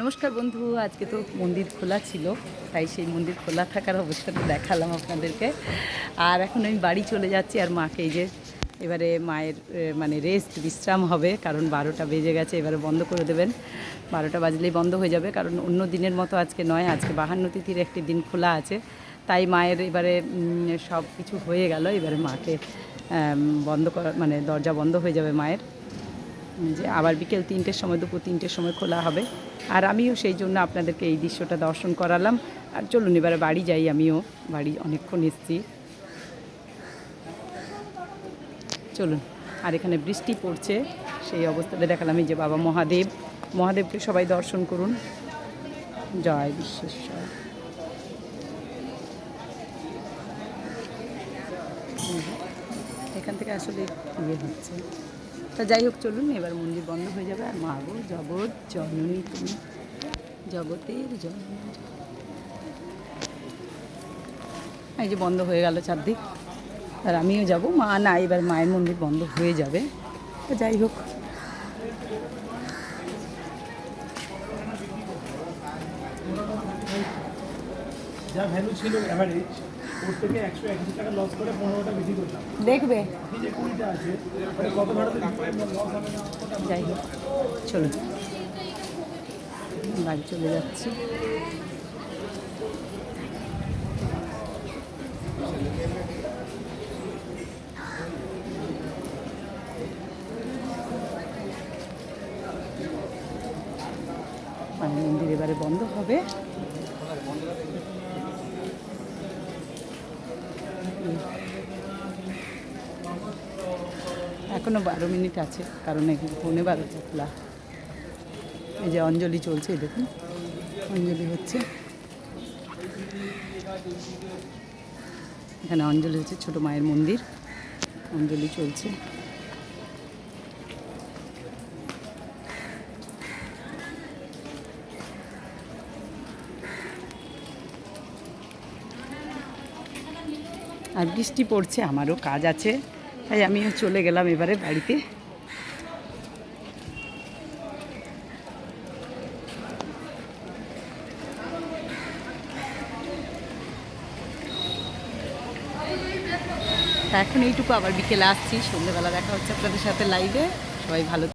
নমস্কার বন্ধু, আজকে তো মন্দির খোলা ছিল, তাই সেই মন্দির খোলা থাকার অবস্থাটা দেখালাম আপনাদেরকে। আর এখন আমি বাড়ি চলে যাচ্ছি, আর মাকে এই যে এবারে মায়ের মানে রেস্ট বিশ্রাম হবে, কারণ বারোটা বেজে গেছে, এবারে বন্ধ করে দেবেন। বারোটা বাজলেই বন্ধ হয়ে যাবে, কারণ অন্য দিনের মতো আজকে নয়, আজকে বাহান্ন তিথির একটি দিন খোলা আছে। তাই মায়ের এবারে সব কিছু হয়ে গেল, এবারে মাকে বন্ধ করা মানে দরজা বন্ধ হয়ে যাবে মায়ের। যে আবার বিকেল তিনটের সময়, দুপুর তিনটের সময় খোলা হবে। আর আমিও সেই জন্য আপনাদেরকে এই দৃশ্যটা দর্শন করালাম। আর চলুন, এবারে বাড়ি যাই আমিও। বাড়ি অনেকক্ষণ এসেছি। চলুন, আর এখানে বৃষ্টি পড়ছে, সেই অবস্থাতে দেখালাম এই যে বাবা মহাদেব। মহাদেবকে সবাই দর্শন করুন। জয় বিশ্বেশ্বর। এখান থেকে আসলে ইয়ে হচ্ছে। তা যাই হোক, চলুন, এবার মন্দির বন্ধ হয়ে যাবে। আর মা গো, জগৎ, জননী তুমি। জগতের জননী। এই যে বন্ধ হয়ে গেল চারদিক। আর আমিও যাব। মা, না, এবার মায়ের মন্দির বন্ধ হয়ে যাবে। তো যাই হোক। যা ভ্যালু ছিল অ্যাভারেজ ওর থেকে একশো টাকা লস করে পনেরোটা বিক্রি করলাম। দেখবে। বাকি যে কুড়িটা আছে কত ভাড়াতে লস হবে না যাই হোক চলুন। বাড়ি চলে যাচ্ছি। মানে মন্দির এবারে বন্ধ হবে। এখনও বারো মিনিট আছে, কারণ এখানে পৌনে বারোটা খোলা। এই যে অঞ্জলি চলছে দেখুন, অঞ্জলি হচ্ছে। এখানে অঞ্জলি হচ্ছে ছোটো মায়ের মন্দির, অঞ্জলি চলছে। আর বৃষ্টি পড়ছে, আমারও কাজ আছে। তাই আমিও চলে গেলাম এবারে বাড়িতে। এখন এইটুকু আবার বিকেলে আসছি, সন্ধ্যেবেলা দেখা হচ্ছে আপনাদের সাথে লাইভে সবাই ভালো